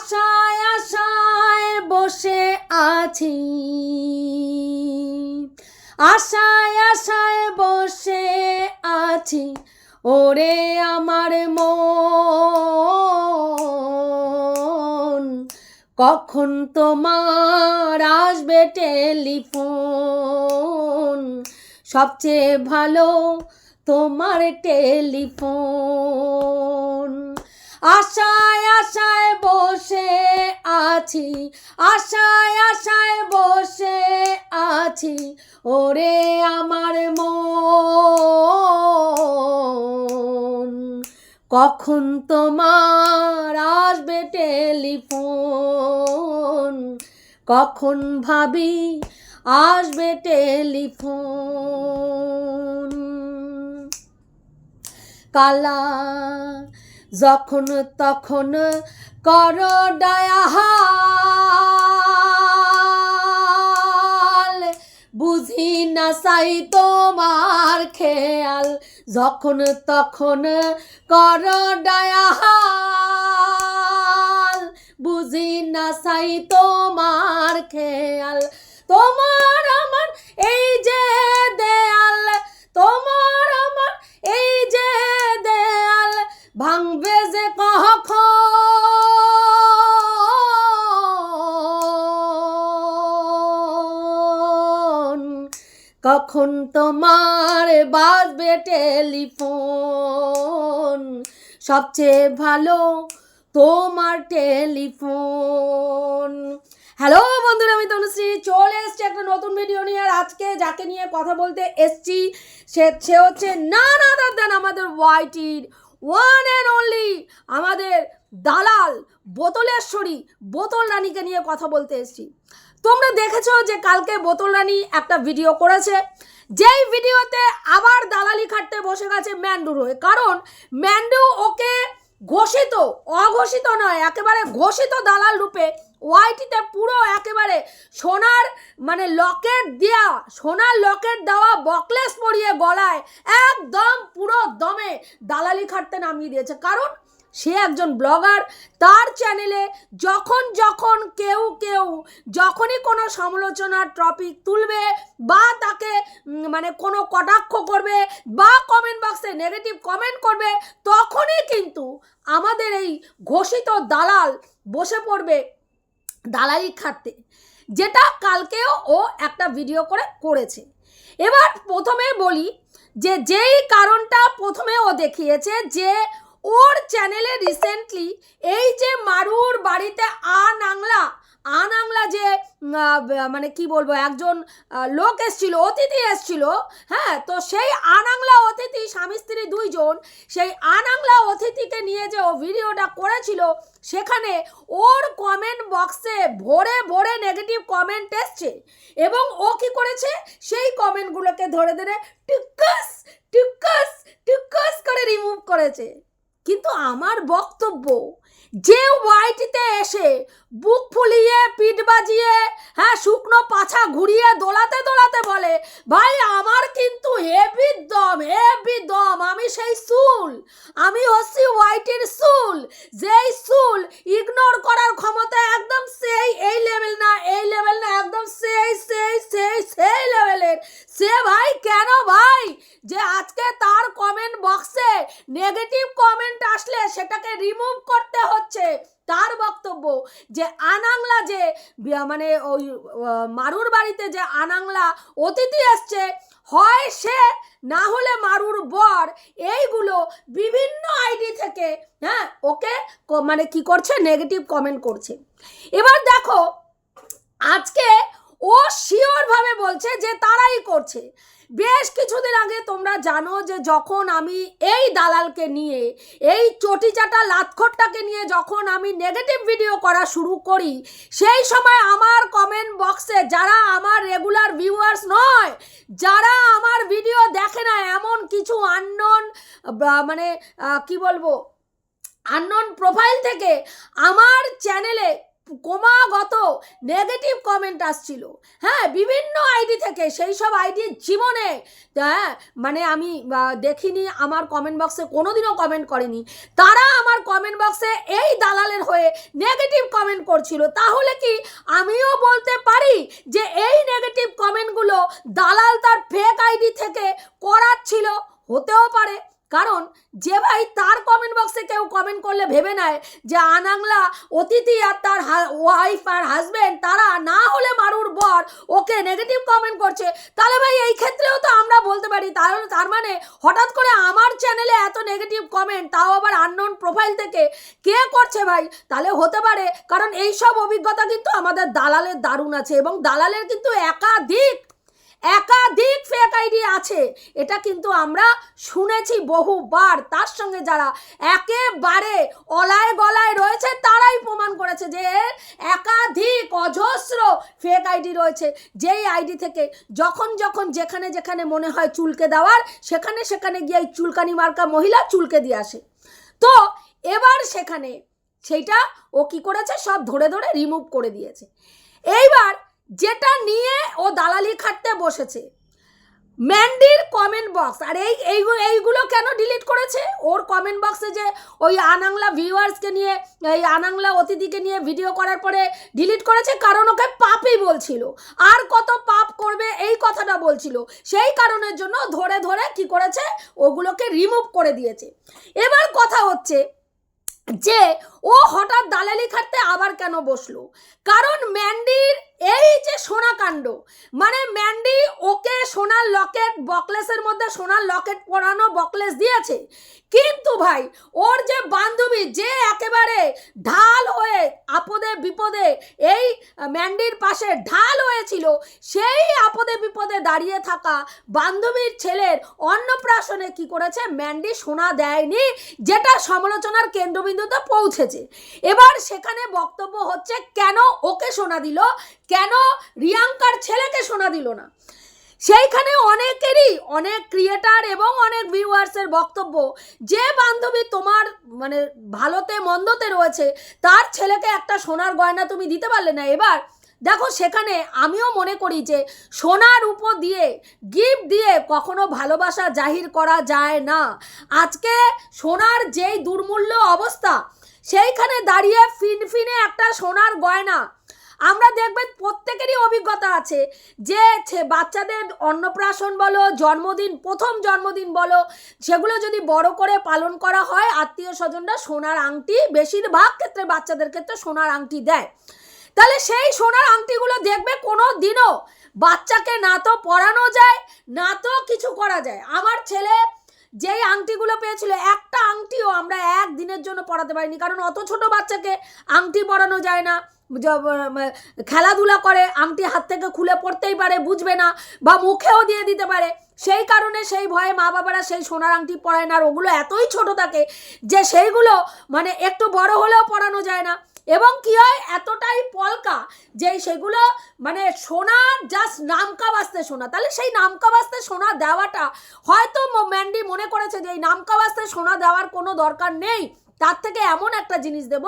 আশায় আশায় বসে আছি। আশায় আশায় বসে আছি। ওরে আমার মন, কখন তোমার আসবে টেলিফোন? সবচেয়ে ভালো তোমার টেলিফোন। আশায় আশায় বসে আছি, আশায় আশায় বসে আছি। ওরে আমার মন, কখন তোমার আসবে টেলিফোন? কখন ভাবি আসবে টেলিফোন? কালা যখন তখন কর ডায়াল বুঝি না সাই তোমার খেয়াল। যখন তখন কর ডায়াল বুঝি না সাই তোমার খেয়াল। তোমার আমার এই যে দেয়াল। তোমার আমার এই ভাঙবে যে কখন? কখন তোমার বাজবে টেলিফোন? সবচেয়ে ভালো তোমার টেলিফোন। হ্যালো বন্ধুরা, আমি তনুশ্রী। চলে এসছি একটা নতুন ভিডিও নিয়ে, আর আজকে যাকে নিয়ে কথা বলতে এসছি, সে সে হচ্ছে না না দেন আমাদের ওয়াইটির ওয়ান অ্যান্ড অনলি আমাদের দালাল, বোতলেশ্বরী, বোতল রানীকে নিয়ে কথা বলতে এসেছি। তোমরা দেখেছ যে কালকে বোতল রানী একটা ভিডিও করেছে। যেই ভিডিওতে আবার দালালি খাটতে বসে গেছে ম্যান্ডুর হয়ে কারণ ম্যান্ডু ওকে ঘোষিত, অঘোষিত নয়, একেবারে ঘোষিত দালাল রূপে ওয়াইটিতে পুরো একেবারে সোনার মানে লকেট দেওয়া সোনার লকেট দেওয়া বকলেস পরিয়ে গলায় একদম পুরো দমে দালালি খাটতে নামিয়ে দিয়েছে। কারণ সে একজন ব্লগার তার চ্যানেলে যখন যখন কেউ কেউ যখনই কোনো সমালোচনার টপিক তুলবে বা তাকে মানে কোনো কটাক্ষ করবে বা কমেন্ট বক্সে নেগেটিভ কমেন্ট করবে, তখনই কিন্তু আমাদের এই ঘোষিত দালাল বসে পড়বে দালালি খাটতে, যেটা কালকেও ও একটা ভিডিও করে করেছে। এবার প্রথমে বলি যে, যেই কারণটা প্রথমে ও দেখিয়েছে যে, ওর চ্যানেলে রিসেন্টলি এই যে মারুর বাড়িতে আ নাংলা আ নাংলা যে মানে কি বলব, একজন লোক এসছিল, অতিথি এসছিল হ্যাঁ তো সেই আনাংলা অতিথি, স্বামী স্ত্রী দুইজন, সেই আনাংলা অতিথিকে নিয়ে যে ও ভিডিওটা করেছিল, সেখানে ওর কমেন্ট বক্সে ভরে ভরে নেগেটিভ কমেন্ট এসছে এবং ও কি করেছে? সেই কমেন্টগুলোকে ধরে ধরে টুকাস টুকাস টুকাস করে রিমুভ করেছে। কিন্তু আমার বক্তব্য যে ওয়াইটিতে এসে বুক ফুলিয়ে, পিঠ বাজিয়ে হ্যাঁ শুকনো পাছা ঘুরিয়ে দোলাতে দোলাতে বলে, ভাই, আমার কিন্তু হেভি দম হেভি দম, আমি সেই সুল আমি হচ্ছি ওয়াইটির সুল যেই সুল ইগনোর করার ক্ষমতা একদম সেই, এই লেভেল না, এই লেভেল না, একদম সেই সেই সেই সেই লেভেলের সে, ভাই, কেন ভাই? যে আজকে তার কমেন্ট বক্সে নেগেটিভ কমেন্ট আসলে সেটাকে রিমুভ করতে হচ্ছে তার বক্তব্য যে আনাংলা যে মানে ওই মারুর বাড়িতে যে আনাংলা অতিথি এসছে, হয় সে, না হলে মারুর বর, এইগুলো বিভিন্ন আইডি থেকে হ্যাঁ ওকে মানে কি করছে নেগেটিভ কমেন্ট করছে। এবার দেখো, আজকে ও শিওরভাবে বলছে যে তারাই করছে। বেশ কিছুদিন আগে তোমরা জানো যে যখন আমি এই দালালকে নিয়ে, এই চটিচাটা লাতখটটাকে নিয়ে যখন আমি নেগেটিভ ভিডিও করা শুরু করি, সেই সময় আমার কমেন্ট বক্সে যারা আমার রেগুলার ভিউয়ার্স নয়, যারা আমার ভিডিও দেখে না, এমন কিছু আননোন মানে কি বলব আননোন প্রোফাইল থেকে আমার চ্যানেলে ক্রমাগত নেগেটিভ কমেন্ট আসছিল। হ্যাঁ বিভিন্ন আইডি থেকে, সেই সব আইডির জীবনে হ্যাঁ মানে আমি দেখিনি, আমার কমেন্ট বক্সে কোনোদিনও কমেন্ট করেনি। তারা আমার কমেন্ট বক্সে এই দালালের হয়ে নেগেটিভ কমেন্ট করছিল। তাহলে কি আমিও বলতে পারি যে এই নেগেটিভ কমেন্টগুলো দালাল তার ফেক আইডি থেকে করাচ্ছিল? হতেও পারে। কারণ যে ভাই তার কমেন্ট বক্সে কেউ কমেন্ট করলে ভেবে নেয় যে আনাংলা অতিথি আর তার ওয়াইফ আর হাজবেন্ড তারা না হলে মারুর বর ওকে নেগেটিভ কমেন্ট করছে। তাহলে ভাই এই ক্ষেত্রেও তো আমরা বলতে পারি, তাহলে তার মানে হঠাৎ করে আমার চ্যানেলে এত নেগেটিভ কমেন্ট তাও আবার আননোন প্রোফাইল থেকে কে করছে ভাই? তাহলে হতে পারে, কারণ এই সব অভিজ্ঞতা কিন্তু আমাদের দালালের দারুণ আছে এবং দালালের কিন্তু একাধিক একাধিক ফেক আইডি আছে। এটা কিন্তু আমরা শুনেছি বহুবার। তার সঙ্গে যারা একেবারে অলায় গলায় রয়েছে, তারাই প্রমাণ করেছে যে একাধিক অজস্র ফেক আইডি রয়েছে। যেই আইডি থেকে যখন যখন যেখানে যেখানে মনে হয় চুলকে দেওয়ার, সেখানে সেখানে গিয়ে চুলকানি মার্কা মহিলা চুলকে দিয়ে আসে। তো এবার সেখানে সেইটা ও কি করেছে? সব ধরে ধরে রিমুভ করে দিয়েছে। এইবার যেটা নিয়ে ও দালালি খাটতে বসেছে। ম্যান্ডির কমেন্ট বক্স আর এই এইগুলো কেন ডিলিট করেছে? ওর কমেন্ট বক্সে যে ওই আনাংলা ভিউয়ার্সকে নিয়ে, এই আনাংলা অতিথিকে নিয়ে ভিডিও করার পরে ডিলিট করেছে, কারণ ওকে পাপই বলছিল। আর কত পাপ করবে এই কথাটা বলছিল। সেই কারণের জন্য ধরে ধরে কি করেছে? ওগুলোকে রিমুভ করে দিয়েছে। এবার কথা হচ্ছে যে ও হঠাৎ দালালি খাটতে আবার কেন বসল? কারণ ম্যান্ডির এই যে সোনা কাণ্ড মানে ম্যান্ডি ওকে সোনার লকেট, বকলেসের মধ্যে সোনার লকেট পরানো বকলেস দিয়েছে। কিন্তু ভাই, ওর যে বান্ধবী, যে একেবারে ঢাল হয়ে আপদে বিপদে এই ম্যান্ডির পাশে ঢাল হয়েছিল, সেই আপদে বিপদে দাঁড়িয়ে থাকা বান্ধবীর ছেলের অন্নপ্রাশনে কি করেছে? ম্যান্ডি সোনা দেয়নি, যেটা সমালোচনার কেন্দ্রবিন্দুতে পৌঁছেছে। এবার সেখানে বক্তব্য হচ্ছে, কেন ওকে সোনা দিল? কেন রিয়াঙ্কার ছেলেকে সোনা দিল না? সেইখানে অনেকেরই, অনেক ক্রিয়েটার এবং অনেক ভিউয়ার্সের বক্তব্য, যে বান্ধবী তোমার মানে ভালোতে, মন্দতে রয়েছে, তার ছেলেকে একটা সোনার গয়না তুমি দিতে পারলে না। এবার দেখো সেখানে আমিও মনে করি যে, সোনার উপর দিয়ে গিফট দিয়ে কখনো ভালোবাসা জাহির করা যায় না। আজকে সোনার যেই দুর্মূল্য অবস্থা, সেইখানে দাঁড়িয়ে ফিনফিনে একটা সোনার গয়না আমরা দেখবেন প্রত্যেকেরই অভিজ্ঞতা আছে যে বাচ্চাদের অন্নপ্রাশন বলো, জন্মদিন, প্রথম জন্মদিন বলো, সেগুলো যদি বড় করে পালন করা হয়, আত্মীয় স্বজনরা সোনার আংটি, বেশিরভাগ ক্ষেত্রে বাচ্চাদের ক্ষেত্রে সোনার আংটি দেয়। তাহলে সেই সোনার আংটিগুলো দেখবে কোনো দিনও বাচ্চাকে না তো পরানো যায়, না তো কিছু করা যায়। আমার ছেলে যেই আংটিগুলো পেয়েছিল, একটা আংটিও আমরা একদিনের জন্য পড়াতে পারিনি, কারণ অত ছোট বাচ্চাকে আংটি পরানো যায় না। খেলাধুলা করে, আংটি হাত থেকে খুলে পড়তেই পারে, বুঝবে না, বা মুখেও দিয়ে দিতে পারে। সেই কারণে সেই ভয়ে মা বাবারা সেই সোনার আংটি পরায় না, আর ওগুলো এতই ছোট থাকে যে সেইগুলো মানে একটু বড় হলেও পরানো যায় না। এবং কি হয়, এতটাই পলকা যে সেগুলো মানে সোনা জাস্ট নামকা বাস্তে সোনা। তাহলে সেই নামকা বাস্তে সোনা দেওয়াটা, হয়তো ম্যান্ডি মনে করেছে যে এই নামকা বাস্তে সোনা দেওয়ার কোনো দরকার নেই। তার থেকে এমন একটা জিনিস দেব,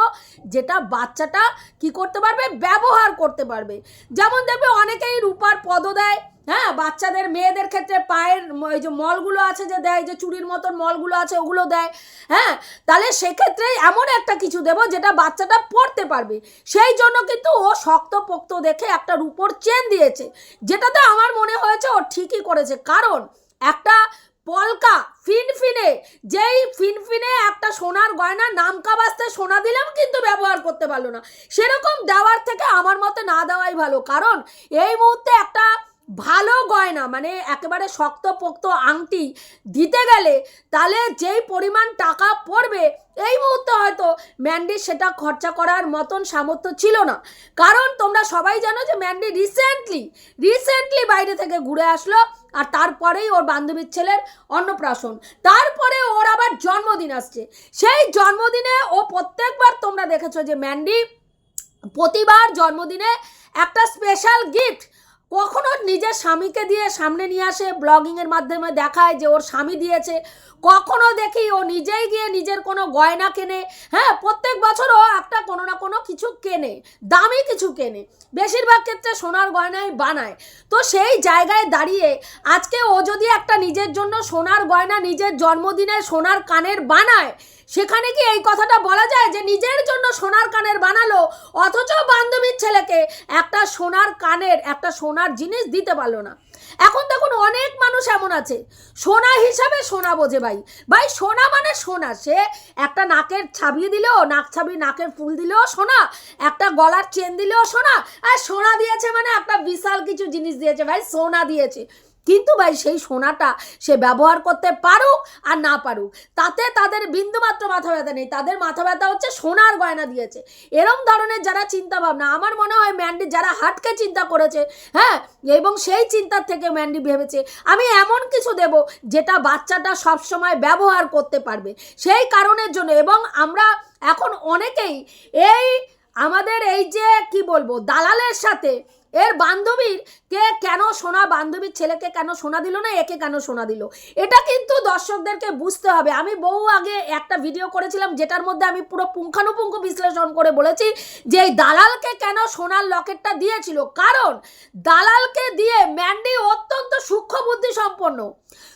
যেটা বাচ্চাটা কি করতে পারবে? ব্যবহার করতে পারবে। যেমন দেখবে অনেকেই রূপার পদ দেয় হ্যাঁ? বাচ্চাদের, মেয়েদের ক্ষেত্রে পায়ের এই যে মলগুলো আছে যে দেয়, যে চুরির মতন মলগুলো আছে, ওগুলো দেয় হ্যাঁ? তাহলে সেক্ষেত্রে এমন একটা কিছু দেব, যেটা বাচ্চাটা পড়তে পারবে। সেই জন্য কিন্তু ও শক্ত পোক্ত দেখে একটা রূপোর চেন দিয়েছে, যেটাতে আমার মনে হয়েছে ও ঠিকই করেছে। কারণ একটা পলকা, ফিনফিনে, যেই ফিনফিনে একটা সোনার গয়না নামকা বাস্তে সোনা দিলাম কিন্তু ব্যবহার করতে পারল না। সেরকম দেওয়ার থেকে আমার মতে না দেওয়াই ভালো। কারণ এই মুহূর্তে একটা ভালো গয়না মানে একেবারে শক্ত পোক্ত আংটি দিতে গেলে তাহলে যেই পরিমাণ টাকা পড়বে, এই মুহূর্তে হয়তো ম্যান্ডি সেটা খরচা করার মতন সামর্থ্য ছিল না। কারণ তোমরা সবাই জানো যে ম্যান্ডি রিসেন্টলি রিসেন্টলি বাইরে থেকে ঘুরে আসলো আর তারপরেই ওর বান্ধবীর ছেলের অন্নপ্রাশন। তারপরে ওর আবার জন্মদিন আসছে। সেই জন্মদিনে ও প্রত্যেকবার তোমরা দেখেছ যে ম্যান্ডি প্রতিবার জন্মদিনে একটা স্পেশাল গিফট নিজের স্বামীকে দিয়ে সামনে নিয়ে আসে ব্লগিংয়ের মাধ্যমে দেখায় যে ওর স্বামী দিয়েছে। কখনো দেখি ও নিজেই গিয়ে নিজের কোনো গয়না কেনে। হ্যাঁ প্রত্যেক বছর ও একটা কোনো না কোনো কিছু কেনে, দামি কিছু কেনে। বেশিরভাগ ক্ষেত্রে সোনার গয়নাই বানায়। তো সেই জায়গায় দাঁড়িয়ে আজকে ও যদি একটা নিজের জন্য সোনার গয়না নিজের জন্মদিনে সোনার কানের বানায় সেখানে কি এই কথাটা বলা যায় যে নিজের জন্য সোনার কানের বানালো? অথচ বান্ধবীর ছেলেকে একটা সোনার কানের, একটা সোনার জিনিস দিতে পারল না। এখন দেখুন অনেক মানুষ এমন আছে। সোনা হিসাবে সোনা বোঝে ভাই। ভাই, সোনা মানে সোনা। সে একটা নাকের ছাবিয়ে দিলেও নাক ছাবি, নাকের ফুল দিলেও সোনা। একটা গলার চেন দিলেও সোনা। আর সোনা দিয়েছে মানে একটা বিশাল কিছু জিনিস দিয়েছে ভাই, সোনা দিয়েছে। কিন্তু ভাই সেই সোনাটা সে ব্যবহার করতে পারুক আর না পারুক, তাতে তাদের বিন্দুমাত্র মাথা ব্যথা নেই। তাদের মাথা ব্যথা হচ্ছে সোনার গয়না দিয়েছে। এরম ধরনের যারা চিন্তা ভাবনা, আমার মনে হয় ম্যান্ডি যারা হাটকে চিন্তা করেছে হ্যাঁ এবং সেই চিন্তার থেকে ম্যান্ডি ভেবেছে, আমি এমন কিছু দেব যেটা বাচ্চাটা সবসময় ব্যবহার করতে পারবে। সেই কারণের জন্য এবং আমরা এখন অনেকেই এই আমাদের এই যে, কি বলব, দালালের সাথে এর বান্ধবীর কে কেন সোনা, বান্ধবীর ছেলেকে কেন সোনা দিল না, একে কেন সোনা দিল? এটা কিন্তু দর্শকদেরকে বুঝতে হবে। আমি বহু আগে একটা ভিডিও করেছিলাম, যেটার মধ্যে আমি পুরো পুঙ্খানুপুঙ্খ বিশ্লেষণ করে বলেছি যে এই দালালকে কেন সোনার লকেটটা দিয়েছিল। কারণ দালালকে দিয়ে ম্যান্ডি অত্যন্ত সূক্ষ্ম বুদ্ধি সম্পন্ন।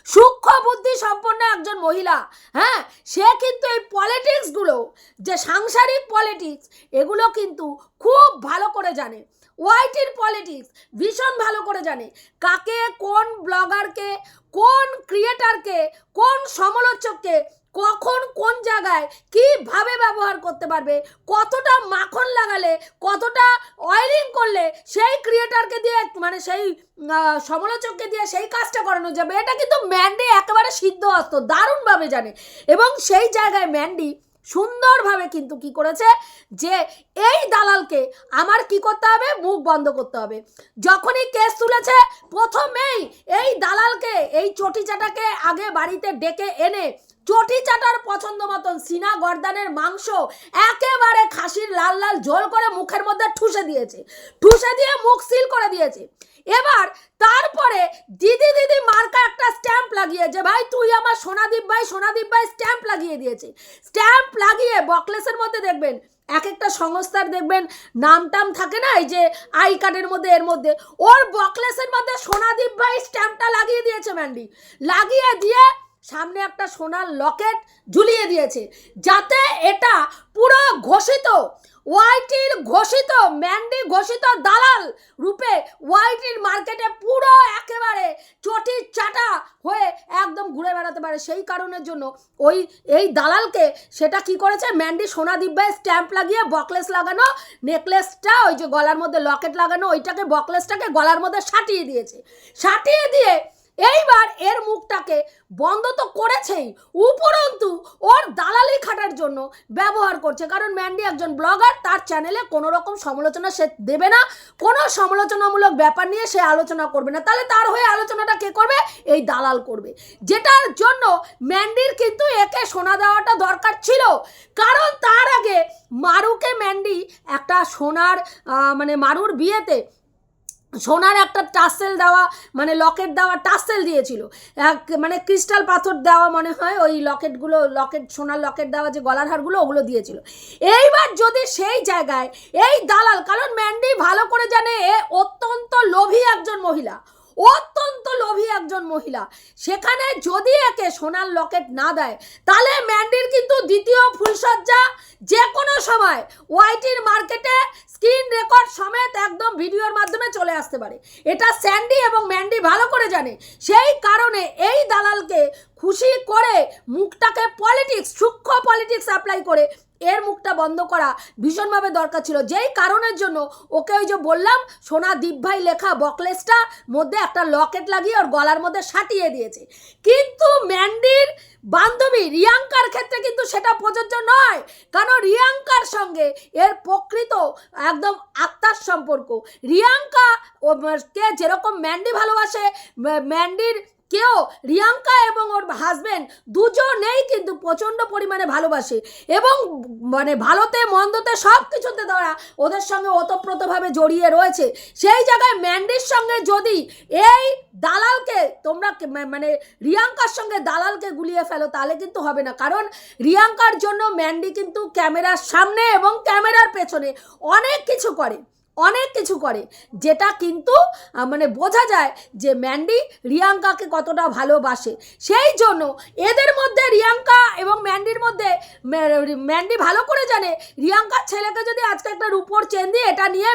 সূক্ষ্ম বুদ্ধি সম্পন্ন একজন মহিলা। হ্যাঁ সে কিন্তু এই পলিটিক্সগুলো যে সাংসারিক পলিটিক্স এগুলো কিন্তু খুব ভালো করে জানে। ওয়াইটির পলিটিক্স ভীষণ ভালো করে জানে। কাকে কোন ব্লগারকে কোন ক্রিয়েটারকে কোন সমালোচককে, কখন কোন জায়গায় কীভাবে ব্যবহার করতে পারবে, কতটা মাখন লাগালে, কতটা অয়েলিং করলে সেই ক্রিয়েটারকে দিয়ে মানে সেই সমালোচককে দিয়ে সেই কাজটা করানো যাবে, এটা কিন্তু ম্যান্ডি একেবারে সিদ্ধ হস্ত দারুণভাবে জানে। এবং সেই জায়গায় ম্যান্ডি সুন্দরভাবে কিন্তু কি করেছে? যে এই দালালকে আমার কি করতে হবে? মুখ বন্ধ করতে হবে। যখনই কেস তুলেছে, প্রথমেই এই দালালকে, এই চটি চাটাকে আগে বাড়িতে ডেকে এনে, চটি চাটার পছন্দ মতন সিনা গর্দানের মাংস একেবারে খাসির লাল লাল ঝোল করে মুখের মধ্যে ঠুসে দিয়েছে। ঠুসে দিয়ে মুখ সিল করে দিয়েছে। এবার তারপরে দিদি দিদি মার্কা একটা স্ট্যাম্প লাগিয়েছে ভাই, তুই আমার সোনাদীপ ভাই সোনাদীপ ভাই স্ট্যাম্প লাগিয়ে দিয়েছে। স্ট্যাম্প লাগিয়ে বকলেসের মধ্যে দেখবেন এক একটা সংস্থার দেখবেন নাম টাম থাকে না, এই যে আই কার্ডের মধ্যে, এর মধ্যে। ওর বকলেসের মধ্যে সোনাদীপ ভাই স্ট্যাম্পটা লাগিয়ে দিয়েছে ম্যান্ডি লাগিয়ে দিয়ে সামনে একটা সোনার লকেট ঝুলিয়ে দিয়েছে। যাতে এটা পুরো ঘোষিত ওয়াইটির ঘোষিত, ম্যান্ডি ঘোষিত দালাল রূপে ওয়াইটির মার্কেটে পুরো একেবারে চটি চাটা হয়ে একদম ঘুরে বেড়াতে পারে। সেই কারণের জন্য ওই, এই দালালকে সেটা কি করেছে? ম্যান্ডি সোনা দিব্যায় স্ট্যাম্প লাগিয়ে বকলেস লাগানো, নেকলেসটা ওই যে গলার মধ্যে লকেট লাগানো, ওইটাকে বকলেসটাকে গলার মধ্যে সাটিয়ে দিয়েছে। সাটিয়ে দিয়ে এইবার এর মুখটাকে বন্ধ তো করেছেই, উপরন্তু ওর দালালি খাটার জন্য ব্যবহার করছে। কারণ ম্যান্ডি একজন ব্লগার, তার চ্যানেলে কোনো রকম সমালোচনা সে দেবে না, কোনো সমালোচনামূলক ব্যাপার নিয়ে সে আলোচনা করবে না। তাহলে তার হয়ে আলোচনাটা কে করবে? এই দালাল করবে। যেটার জন্য ম্যান্ডির কিন্তু একে শোনা দেওয়াটা দরকার ছিল। কারণ তার আগে মারুকে ম্যান্ডি একটা সোনার মানে মারুর বিয়েতে সোনার একটা টাসেল দেওয়া মানে লকেট দেওয়া টাসেল দিয়েছিল। এক মানে ক্রিস্টাল পাথর দেওয়া মনে হয়, ওই লকেটগুলো, লকেট, সোনার লকেট দেওয়া যে গলার হারগুলো, ওগুলো দিয়েছিল। এইবার যদি সেই জায়গায়, এই দালাল, কারণ ম্যান্ডি ভালো করে জানে, এ অত্যন্ত লোভী একজন মহিলা। অত্যন্ত লোভী একজন মহিলা। সেখানে যদি একে সোনার লকেট না দেয়, তাহলে ম্যান্ডির কিন্তু দ্বিতীয় ফুলসজ্জা যে কোনো সময় ওয়াইটির মার্কেটে স্ক্রিন রেকর্ড সমেত একদম ভিডিওর মাধ্যমে চলে আসতে পারে। এটা স্যান্ডি এবং ম্যান্ডি ভালো করে জানে। সেই কারণে এই দালালকে খুশি করে মুখটাকে পলিটিক্স সূক্ষ্ম পলিটিক্স অ্যাপ্লাই করে এর মুখটা বন্ধ করা ভীষণভাবে দরকার ছিল। যেই কারণের জন্য ওকে ওই যে বললাম, সোনা দীপ ভাই লেখা বকলেসটা মধ্যে একটা লকেট লাগিয়ে ওর গলার মধ্যে সাটিয়ে দিয়েছে। কিন্তু ম্যান্ডির বান্ধবী রিয়াঙ্কার ক্ষেত্রে কিন্তু সেটা প্রযোজ্য নয়। কারণ রিয়াঙ্কার সঙ্গে এর প্রকৃত একদম আত্মার সম্পর্ক। রিয়াঙ্কা কে যেরকম ম্যান্ডি ভালোবাসে ম্যান্ডির কেউ রিয়াঙ্কা এবং ওর হাজব্যান্ড দুজনেই কিন্তু প্রচণ্ড পরিমাণে ভালোবাসে। এবং মানে ভালোতে, মন্দতে সব কিছুতে তারা ওদের সঙ্গে ওতপ্রোতভাবে জড়িয়ে রয়েছে। সেই জায়গায় ম্যান্ডির সঙ্গে যদি এই দালালকে তোমরা মানে রিয়াঙ্কার সঙ্গে দালালকে গুলিয়ে ফেলো, তাহলে কিন্তু হবে না। কারণ রিয়াঙ্কার জন্য ম্যান্ডি কিন্তু ক্যামেরার সামনে এবং ক্যামেরার পেছনে অনেক কিছু করে। অনেক কিছু করে। যেটা কিন্তু মানে বোঝা যায় যে ম্যান্ডি রিয়াঙ্কাকে কতটা ভালোবাসে। সেই জন্য এদের মধ্যে রিয়াঙ্কা এবং ম্যান্ডির মধ্যে ম্যান্ডি ভালো করে জানে, রিয়াঙ্কার ছেলেকে যদি আজকে একটা রূপোর চেন দিয়ে এটা নিয়ে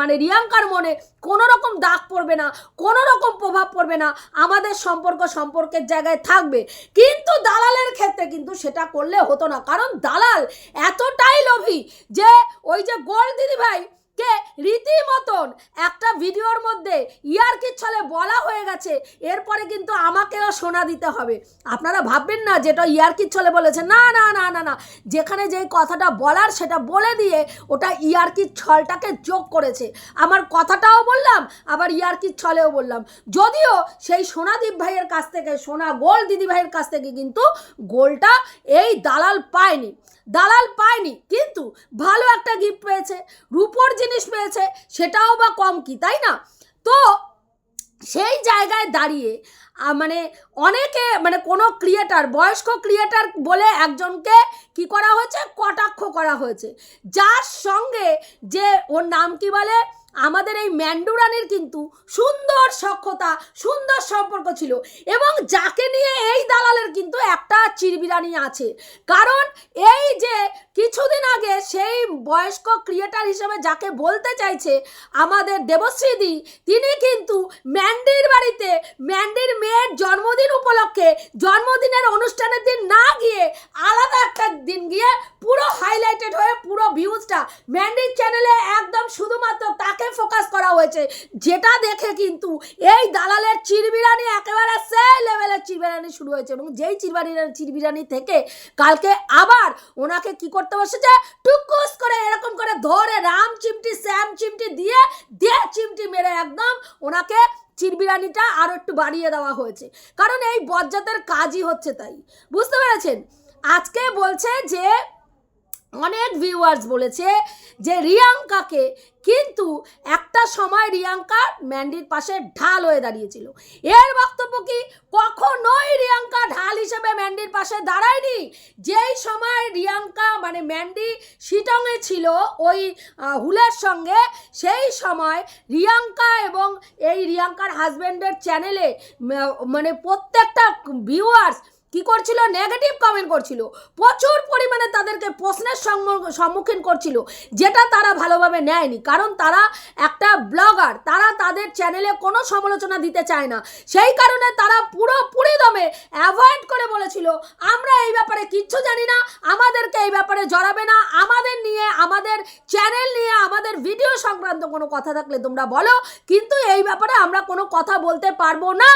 মানে রিয়াঙ্কার মনে কোনো রকম দাগ পড়বে না, কোনো রকম প্রভাব পড়বে না, আমাদের সম্পর্ক সম্পর্কের জায়গায় থাকবে। কিন্তু দালালের ক্ষেত্রে কিন্তু সেটা করলে হতো না। কারণ দালাল এতটাই লোভী যে ওই যে গোল দিদি ভাই কে? রীতিমতন। একটা ভিডিওর মধ্যে ইয়ারকির ছলে বলা হয়ে গেছে, এরপরে কিন্তু আমাকেও শোনা দিতে হবে। আপনারা ভাববেন না যেটা ইয়ারকির ছলে বলেছে। না না না না না। যেখানে যেই কথাটা বলার সেটা বলে দিয়ে ওটা ইয়ারকির ছলটাকে যোগ করেছে। আমার কথাটাও বললাম, আবার ইয়ারকির ছলেও বললাম। যদিও সেই সোনাদীপ ভাইয়ের কাছ থেকে, সোনা গোল দিদি ভাইয়ের কাছ থেকে কিন্তু গোলটা এই দালাল পায়নি। দালাল পায়নি, কিন্তু ভালো একটা গিফট পেয়েছে। রূপোর জিনিস পেয়েছে, সেটাও বা কম কি, তাই না? তো সেই জায়গায় দাঁড়িয়ে মানে অনেকে মানে কোনো ক্রিয়েটার বয়স্ক ক্রিয়েটার বলে একজনকে কি করা হয়েছে? কটাক্ষ করা হয়েছে। যার সঙ্গে যে ওর নাম কি বলে? আমাদের এই ম্যান্ডুরানির কিন্তু সুন্দর সক্ষতা সুন্দর সম্পর্ক ছিল এবং যাকে নিয়ে এই দালালের কিন্তু একটা চিরবিরানি আছে। কারণ এই যে কিছুদিন আগে সেই বয়স্ক ক্রিয়েটার হিসেবে যাকে বলতে চাইছে আমাদের দেবশ্রীদি, তিনি কিন্তু ম্যান্ডির বাড়িতে, ম্যান্ডির মেয়ের জন্মদিন উপলক্ষে জন্মদিনের অনুষ্ঠানের দিন না গিয়ে আলাদা একটা দিন গিয়ে পুরো হাইলাইটেড হয়ে পুরো ভিউজটা ম্যান্ডির চ্যানেলে একদম শুধুমাত্র তাকে ফোকাস করা হয়েছে। যেটা দেখে কিন্তু এই দালালের চিরবিরানি একেবারে সেই লেভেলের চিরবিরানি শুরু হয়েছে এবং যেই চিরবানি চিরবিরানি থেকে কালকে আবার ওনাকে কি করতে বসেছে? টুকুস করে এরকম করে ধরে রাম চিমটি, শ্যাম চিমটি দিয়ে দিয়ে চিমটি মেরে একদম ওনাকে চিরবিরানিটা আরও একটু বাড়িয়ে দেওয়া হয়েছে। কারণ এই বজ্জাতের কাজই হচ্ছে তাই। বুঝতে পেরেছেন? আজকে বলছে যে অনেক ভিউয়ার্স বলেছে যে রিয়াঙ্কাকে কিন্তু একটা সময় রিয়াঙ্কা ম্যান্ডির পাশে ঢাল হয়ে দাঁড়িয়েছিল। এর বক্তব্য কি? কখনোই রিয়াঙ্কা ঢাল হিসেবে ম্যান্ডির পাশে দাঁড়ায়নি। যেই সময় রিয়াঙ্কা মানে ম্যান্ডি শিটংয়ে ছিল ওই হুলের সঙ্গে, সেই সময় রিয়াঙ্কা এবং এই রিয়াঙ্কার হাজব্যান্ডের চ্যানেলে মানে প্রত্যেকটা ভিউয়ার্স কি করছিল? নেগেটিভ কমেন্ট করছিল। প্রচুর পরিমাণে তাদেরকে প্রশ্নের সম্মুখীন করছিল, যেটা তারা ভালোভাবে নেয়নি। কারণ তারা একটা ব্লগার, তারা তাদের চ্যানেলে কোনো সমালোচনা দিতে চায় না। সেই কারণে তারা পুরোপুরি দমে অ্যাভয়েড করে বলেছিল, আমরা এই ব্যাপারে কিচ্ছু জানি না, আমাদেরকে এই ব্যাপারে জড়াবে না, আমাদের নিয়ে, আমাদের চ্যানেল নিয়ে, আমাদের ভিডিও সংক্রান্ত কোনো কথা থাকলে তোমরা বলো, কিন্তু এই ব্যাপারে আমরা কোনো কথা বলতে পারব না।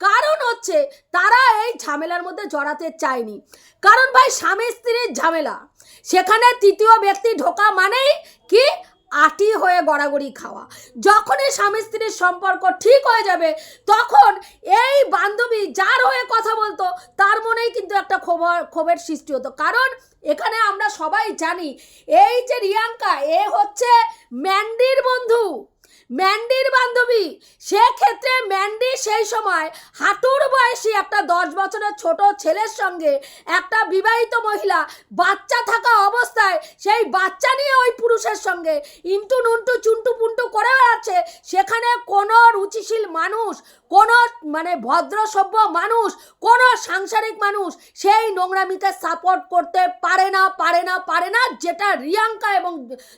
কারণ হচ্ছে তারা এই ঝামেলার মধ্যে জড়াতে চায়নি। কারণ ভাই, স্বামী স্ত্রীর ঝামেলা। সেখানে তৃতীয় ব্যক্তি ঢোকা মানেই কি? আটি হয়ে গড়াগড়ি খাওয়া। যখনই স্বামী স্ত্রীর সম্পর্ক ঠিক হয়ে যাবে, তখন এই বান্ধবী যার হয়ে কথা বলতো, তার মনেই কিন্তু একটা ক্ষোভ ক্ষোভের সৃষ্টি হতো। কারণ এখানে আমরা সবাই জানি, এই যে রিয়াঙ্কা, এ হচ্ছে ম্যান্ডির বন্ধু। ম্যান্ডির বান্ধবী। সেক্ষেত্রে ম্যান্ডি সেই সময় হাঁটুর বয়সী একটা দশ বছরের ছোট ছেলের সঙ্গে একটা বিবাহিত মহিলা বাচ্চা থাকা অবস্থায় সেই বাচ্চা নিয়ে ওই পুরুষের সঙ্গে ইন্টু নুন্টু চুন্টু পুন্টু করে বেড়াচ্ছে। সেখানে কোনো রুচিশীল মানুষ, কোনো মানে ভদ্র সভ্য মানুষ, কোনো সাংসারিক মানুষ সেই নোংরামিকে সাপোর্ট করতে পারে না পারে না পারে না, যেটা রিয়াঙ্কা এবং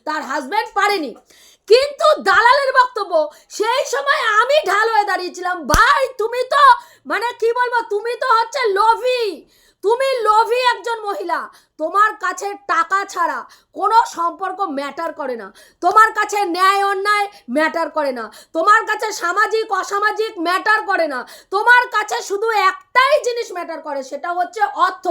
তার হাজব্যান্ড পারেনি। কিন্তু দালালের বক্তব্য, সেই সময় আমি ঢাল হয়ে দাঁড়িয়েছিলাম। ভাই, তুমি তো মানে কি বলব, তুমি তো হচ্ছে লোভি। তুমি লোভি একজন মহিলা। তোমার কাছে টাকা ছাড়া কোনো সম্পর্ক ম্যাটার করে না। তোমার কাছে ন্যায় অন্যায় ম্যাটার করে না। তোমার কাছে সামাজিক, অসামাজিক ম্যাটার করে না। তোমার কাছে শুধু একটাই জিনিস ম্যাটার করে, সেটা হচ্ছে অর্থ।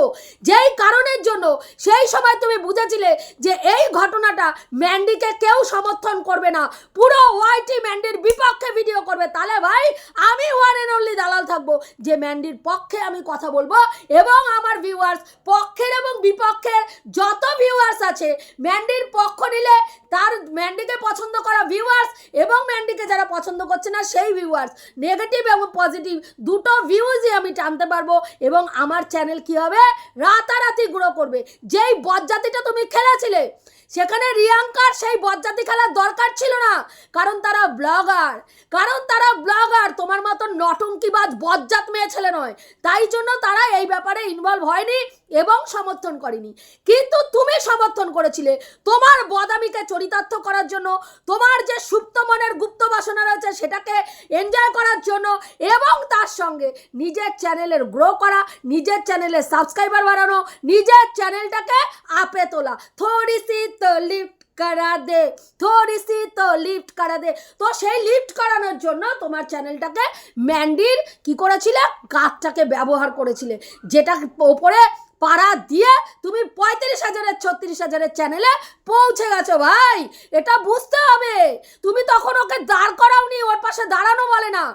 যেই কারণের জন্য সেই সময় তুমি বুঝেছিলে যে এই ঘটনাটা ম্যান্ডিকে কেউ সমর্থন করবে না। পুরো ওয়াইটি ম্যান্ডির বিপক্ষে ভিডিও করবে। তাহলে ভাই, আমি ওয়ান এন্ড অনলি দালাল থাকব। যে ম্যান্ডির পক্ষে আমি কথা বলব এবং আমার ভিউয়ার্স পক্ষের এবং বিপক্ষের যত ভিউয়ার্স আছে ম্যান্ডির পক্ষ নিলে তার ম্যান্ডিকে পছন্দ করা ভিউয়ার্স এবং ম্যান্ডিকে যারা পছন্দ করছে না, সেই ভিউয়ার্স নেগেটিভ এবং পজিটিভ দুটো ভিউজই আমি টানতে পারব এবং আমার চ্যানেল কি হবে? রাতারাতি গ্রো করবে। যেই বজ্জাতিটা তুমি খেলেছিলে, সেখানে রিয়াঙ্কার সেই বজ্জাতি খেলার দরকার ছিল না। কারণ তারা ব্লগার কারণ তারা ব্লগার তোমার মতো নটঙ্কিবাজ বজ্জাত মেয়ে ছেলে নয়। তাই জন্য তারা এই ব্যাপারে ইনভলভ হয়নি। এবং সমর্থন করেনি। কিন্তু তুমি সমর্থন করেছিলে। তোমার বদামিকে চরিতার্থ করার জন্য, তোমার যে সুপ্ত মনের গুপ্ত বাসনা রয়েছে সেটাকে এনজয় করার জন্য এবং তার সঙ্গে নিজের চ্যানেলের গ্রো করা, নিজের চ্যানেলের সাবস্ক্রাইবার বাড়ানো, নিজের চ্যানেলটাকে আপে তোলা। থোড়ি সি লিফট করা দে, থোড়ি সি তো লিফট করা দে। তো সেই লিফট করানোর জন্য তোমার চ্যানেলটাকে ম্যান্ডির কি করেছিলে? গাছটাকে ব্যবহার করেছিলে। যেটা ওপরে পাড়া দিয়ে তুমি পঁয়ত্রিশ হাজারের, ছত্রিশ হাজারের চ্যানেলে পৌঁছে গেছো ভাই। এটা বুঝতে হবে। তুমি তখন ওকে দাঁড় করাওনি, ওর পাশে দাঁড়ানো বলে না।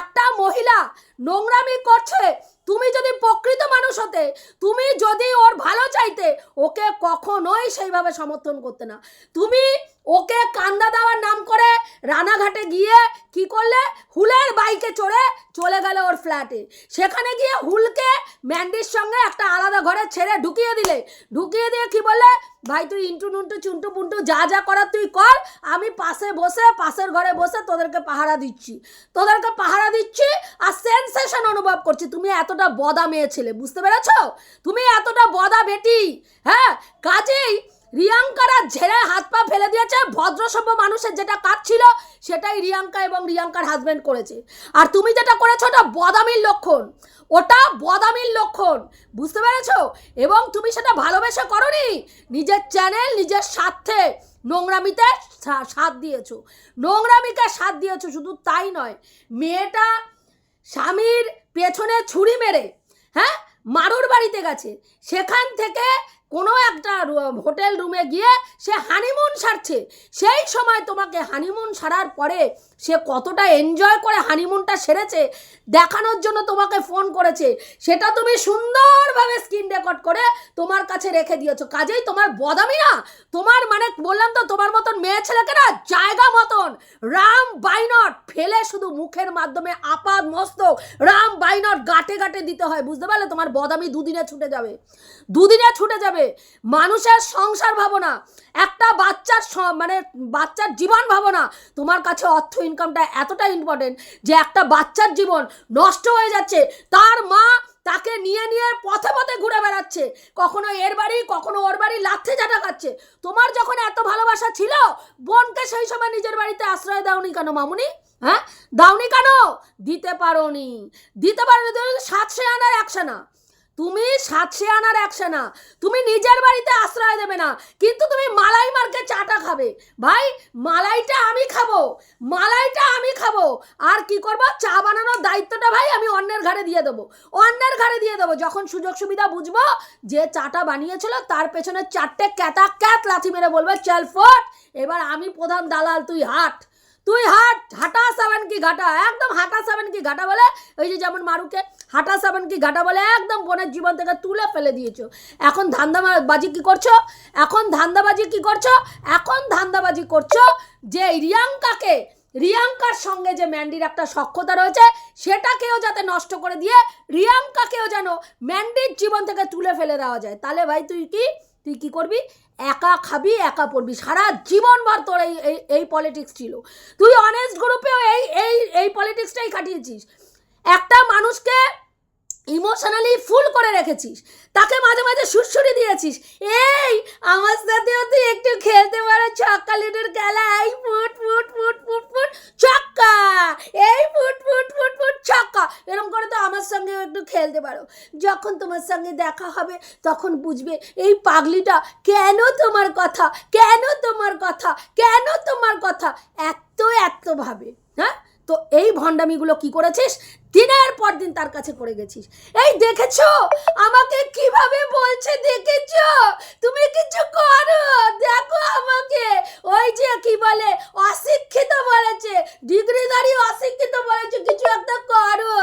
একটা মহিলা নোংরামি করছে, তুমি যদি প্রকৃত মানুষ হতে, তুমি যদি ওর ভালো চাইতে, ওকে কখনোই সেইভাবে সমর্থন করতে না। তুমি ওকে কান্দা দেওয়ার নাম করে রানাঘাটে গিয়ে কি করলে? হুলের বাইকে চড়ে চলে গেল ওর ফ্ল্যাটে সেখানে গিয়ে হুলকে ম্যান্ডির সঙ্গে একটা আলাদা ঘরে ছেড়ে ঢুকিয়ে দিলে। ঢুকিয়ে দিয়ে কি বলে ভাই, তুই ইন্টু নুন্টু, চুন্টু পুন্টু, যা যা করার তুই কর, আমি পাশে বসে, পাশের ঘরে বসে তোদেরকে পাহারা দিচ্ছি। তোদেরকে পাহারা দিচ্ছি আর সেন্সেশন অনুভব করছি। তুমি এতটা বদা মেয়ে ছেলে, বুঝতে পেরেছ? তুমি এতটা বদা বেটি হ্যাঁ? কাজেই রিয়াঙ্কারা ঝেড়ে হাত পা ফেলে দিয়েছে। ভদ্রসভ্য মানুষের যেটা কাজ ছিল, সেটাই রিয়াঙ্কা এবং রিয়াঙ্কার হাজব্যান্ড করেছে। আর তুমি যেটা করেছ, ওটা বদামির লক্ষণ। ওটা বদামির লক্ষণ। বুঝতে পেরেছ? এবং তুমি সেটা ভালোবেসে করনি? নিজের চ্যানেল নিজের স্বার্থে নোংরামিতে সাথ দিয়েছ। নোংরামিকে সাথ দিয়েছ, শুধু তাই নয়, মেয়েটা স্বামীর পেছনে ছুরি মেরে হ্যাঁ? মারুর বাড়িতে গেছে। সেখান থেকে কোনো একটা হোটেল রুমে গিয়ে সে হানিমুন সারছে। সেই সময় তোমাকে হানিমুন সারার পরে সে কতটা এনজয় করে হানিমুনটা সেরেছে, দেখানোর জন্য তোমাকে ফোন করেছে, সেটা তুমি সুন্দরভাবে স্ক্রিন রেকর্ড করে তোমার কাছে রেখে দিয়েছ। কাজেই তোমার বদামি না তোমার মানে বললাম তো, তোমার মতন মেয়ে ছেলেকে না জায়গা মতন, রাম বাইনট ফেলে শুধু মুখের মাধ্যমে আপাদ মস্তক, রাম বাইনট গাটে গাটে দিতে হয়, বুঝতে পারলে? তোমার বদামি দুদিনে ছুটে যাবে, দুদিনে ছুটে যাবে। মানুষের সংসার ভাবনা, একটা বাচ্চার মানে বাচ্চার জীবন ভাবনা, তোমার কাছে অর্থ ইনকামটা এতটা ইম্পর্টেন্ট যে একটা বাচ্চার জীবন নষ্ট হয়ে যাচ্ছে। তার মা তাকে নিয়ে নিয়ে পথে পথে ঘুরে বেড়াচ্ছে। কখনো এর বাড়ি, কখনো ওর বাড়ি লাথে জাটা খাচ্ছে। তোমার যখন এত ভালোবাসা ছিল, বোনকে সেই সময় নিজের বাড়িতে আশ্রয় দাওনি কেন মামুনি? হ্যাঁ? দাওনি কেন? দিতে পারোনি। দিতে পারোনি তুমি সাতশে আনার একশো না তুমি সাতশে আনার একশো না। তুমি নিজের বাড়িতে আশ্রয় দেবে না। কিন্তু তুমি মালাই মার্কে চাটা খাবে। ভাই, মালাইটা আমি খাব। মালাইটা আমি খাব। আর কি করব? চা বানানোর দায়িত্বটা ভাই আমি অন্যের ঘাড়ে দিয়ে দেবো। অন্যের ঘাড়ে দিয়ে দেবো। যখন সুযোগ সুবিধা বুঝব যে চাটা বানিয়েছিল, তার পেছনে চারটে ক্যাতা ক্যাত লাথি মেরে বলবে, চল ফোট, এবার আমি প্রধান দালাল, তুই হাট। তুই হাট, হাঁটা সেভেন কি ঘাটা? একদম হাঁটা সেভেন কি ঘাটা বলে? ওই যে যেমন মারুকে হাঁটা সেভেন কি ঘাটা বলে? একদম বোনের জীবন থেকে তুলে ফেলে দিয়েছ। এখন ধান্দাবাজি কি করছ? এখন ধান্দাবাজি কি করছ? এখন ধান্দাবাজি করছ যে রিয়াঙ্কাকে, রিয়াঙ্কার সঙ্গে যে ম্যান্ডির একটা সক্ষতা রয়েছে, সেটাকেও যাতে নষ্ট করে দিয়ে রিয়াঙ্কাকেও যেন ম্যান্ডির জীবন থেকে তুলে ফেলে দেওয়া যায়। তাহলে ভাই তুই কি? তুই কি করবি? একা খাবি, একা পড়বি। সারা জীবনভর তোর এই এই পলিটিক্স ছিল। তুই অনেস্ট গ্রুপেও এই এই এই পলিটিক্সটাই কাটিয়েছিস একটা মানুষকে ইমোশনালি ফুল করে রেখেছিস। তাকে মাঝে মাঝে সুরসুরি দিয়েছিস। এই, আমার সাথেও তুই একটু খেলতে পারো, ছক্কা লিডের খেলা। এই, ফুট ফুট ফুট ফুট ফুট, ছক্কা। এই, ফুট ফুট ফুট ফুট, ছক্কা। এরকম করে তো আমার সঙ্গেও একটু খেলতে পারো। যখন তোমার সঙ্গে দেখা হবে, তখন বুঝবে এই পাগলিটা কেন তোমার কথা, কেন তোমার কথা, কেন তোমার কথা, এত এত ভাবে হ্যাঁ? তো এই ভণ্ডামিগুলো কি করেছিস? দিনের পর দিন তার কাছে করে গেছিস। এই দেখেছ? আমাকে কীভাবে বলছে দেখেছ? তুমি কিছু করো। দেখো আমাকে। ওই যে কি বলে, অশিক্ষিত বলেছে। ডিগ্রিধারী অশিক্ষিত বলেছে, কিছু একটা করো।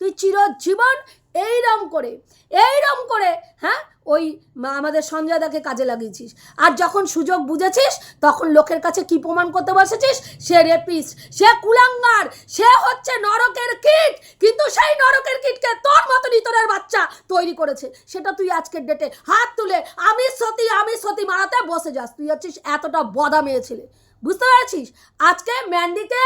তুই চিরজীবন এইরম করে এইরম করে হ্যাঁ? ওই আমাদের সঞ্জয় দাকে কাজে লাগিয়েছিস। আর যখন সুযোগ বুঝেছিস, তখন লোকের কাছে কি প্রমাণ করতে বসেছিস? সে রেপিস সে কুলাঙ্গার, সে হচ্ছে নরকের কিট। কিন্তু সেই নরকের কিটকে তোর মতো ইতরের বাচ্চা তৈরি করেছে। সেটা তুই আজকের ডেটে হাত তুলে আমি সতী আমি সতী মারাতে বসে যাস। তুই হচ্ছিস এতটা বদা মেয়ে ছেলে। বুঝতে পেরেছিস? আজকে ম্যান্ডিকে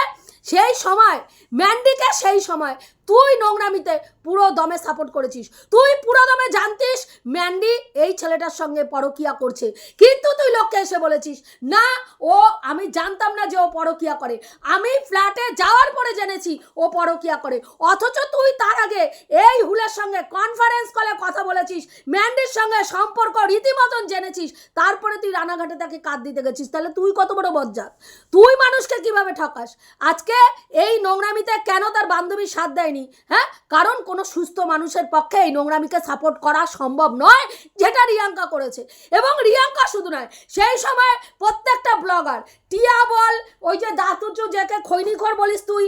সেই সময়, ম্যান্ডিকে সেই সময় তুই নোংরামিতে পুরো দমে সাপোর্ট করেছিস। তুই পুরো দমে জানতিস ম্যান্ডি এই ছেলেটার সঙ্গে পরকিয়া করছে। কিন্তু তুই লোককে এসে বলেছিস, না, ও, আমি জানতাম না যে ও পরকিয়া করে। আমি ফ্ল্যাটে যাওয়ার পরে জেনেছি ও পরকিয়া করে। অথচ তুই তার আগে এই হুলের সঙ্গে কনফারেন্স কলে কথা বলেছিস, ম্যান্ডির সঙ্গে সম্পর্ক রীতিমতন জেনেছিস, তারপরে তুই রানাঘাটে তাকে কাঁদ দিতে গেছিস। তাহলে তুই কত বড় বজ্জাত? তুই মানুষকে কীভাবে ঠকাস? আজকে এই নোংরামিতে কেন তার বান্ধবী সাথ দেয়নি হ্যাঁ? কারণ কোনো সুস্থ মানুষের পক্ষে এই নোংরামিকে সাপোর্ট করা সম্ভব নয়, যেটা রিয়াঙ্কা করেছে। এবং রিয়াঙ্কা শুধু নয়, সেই সময় প্রত্যেকটা ব্লগার টিয়া বল, ওই যে দাতুচু যেকে খৈনিখর বলিস তুই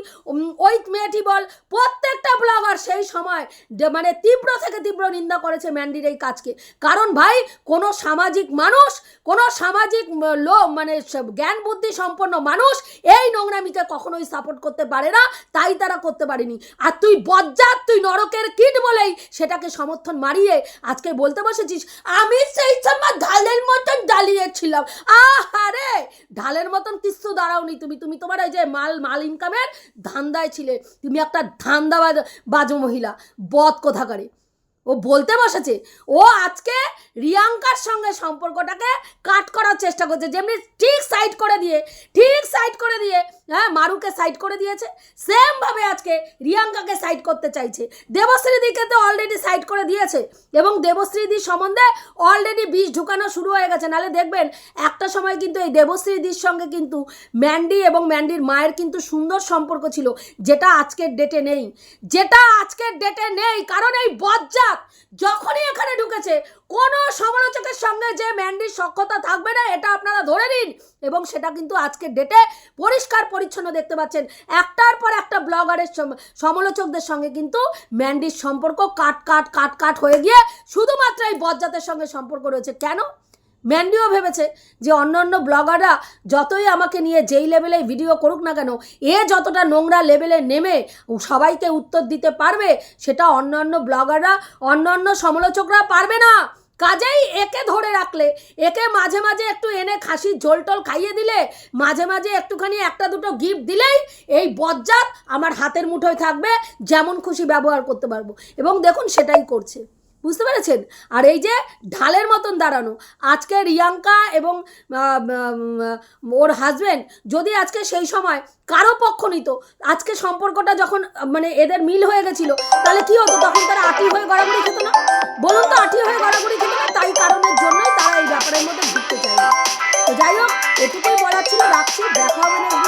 ওই মেয়েটি বল, প্রত্যেকটা ব্লগার সেই সময় মানে তীব্র থেকে তীব্র নিন্দা করেছে ম্যান্ডির এই কাজকে। কারণ ভাই, কোনো সামাজিক মানুষ, কোনো সামাজিক লো মানে জ্ঞান বুদ্ধি সম্পন্ন মানুষ এই নোংরামিকে কখনোই সাপোর্ট করতে পারে না, তাই তারা করতে পারেনি। আর তুই বজ্জাত, তুই নরকের কিট বলেই সেটাকে সমর্থন মারিয়ে আজকে বলতে বসেছিস, আমি সেই সময় ঢালের মতন দাঁড়িয়েছিলাম আহারে! ঢালের মতন কিচ্ছু দাঁড়াওনি তুমি। তুমি তোমার এই যে মাল মাল ইনকামের ধান্দায় ছিলে। তুমি একটা ধান্দাবাজ, বাজ মহিলা বদ কোথাকারে। ও বলতে বসেছে। ও আজকে রিয়াঙ্কার সঙ্গে সম্পর্কটাকে কাট করার চেষ্টা করছে। যেমনি ঠিক সাইড করে দিয়ে, ঠিক সাইড করে দিয়ে হ্যাঁ মারুকে সাইড করে দিয়েছে সেমভাবে আজকে রিয়াঙ্কাকে সাইড করতে চাইছে। দেবশ্রীদিকে তো অলরেডি সাইড করে দিয়েছে এবং দেবশ্রীদির সম্বন্ধে অলরেডি বিষ ঢুকানো শুরু হয়ে গেছে। নাহলে দেখবেন, একটা সময় কিন্তু এই দেবশ্রীদির সঙ্গে কিন্তু ম্যান্ডি এবং ম্যান্ডির মায়ের কিন্তু সুন্দর সম্পর্ক ছিল, যেটা আজকের ডেটে নেই। যেটা আজকের ডেটে নেই, কারণ এই বজ্জাত যখনই এখানে ঢুকেছে, কোন সমালোচকের সঙ্গে যে ম্যান্ডির সক্ষতা থাকবে না, এটা আপনারা ধরে নিন। এবং সেটা কিন্তু আজকের ডেটে পরিষ্কার পরিচ্ছন্ন দেখতে পাচ্ছেন। একটার পর একটা ব্লগারের সমালোচকদের সঙ্গে কিন্তু ম্যান্ডির সম্পর্ক কাট কাট কাট কাট হয়ে গিয়ে শুধুমাত্র এই বজ্জাতের সঙ্গে সম্পর্ক রয়েছে। কেন? ম্যান্ডিও ভেবেছে যে অন্য অন্য ব্লগাররা যতই আমাকে নিয়ে যেই লেভেলে ভিডিও করুক না কেন, এ যতটা নোংরা লেভেলে নেমে সবাইকে উত্তর দিতে পারবে, সেটা অন্য অন্য ব্লগাররা, অন্য অন্য সমালোচকরা পারবে না। কাজেই একে ধরে রাখলে, একে মাঝে মাঝে একটু এনে খাসির ঝোল টোল খাইয়ে দিলে, মাঝে মাঝে একটুখানি একটা দুটো গিফট দিলেই এই বজ্জাত আমার হাতের মুঠোয় থাকবে, যেমন খুশি ব্যবহার করতে পারব। এবং দেখুন সেটাই করছে। বুঝতে পেরেছেন? আর এই যে ঢালের মতন দাঁড়ানো, আজকে রিয়াঙ্কা এবং ওর হাজব্যান্ড যদি আজকে সেই সময় কারও পক্ষ নিত, আজকে সম্পর্কটা যখন মানে এদের মিল হয়ে গেছিল, তাহলে কি হতো? তখন তারা আটি হয়ে গড়াগড়ি খেত না? বলুন তো, আটি হয়ে গড়াগড়ি খেত না? তাই কারণের জন্যই তারা এই ব্যাপারের মধ্যে ঢুকতে চায় না। তো যাই হোক, এটুকুই বলার ছিল, রাখছি। দেখা হবে নেক্সট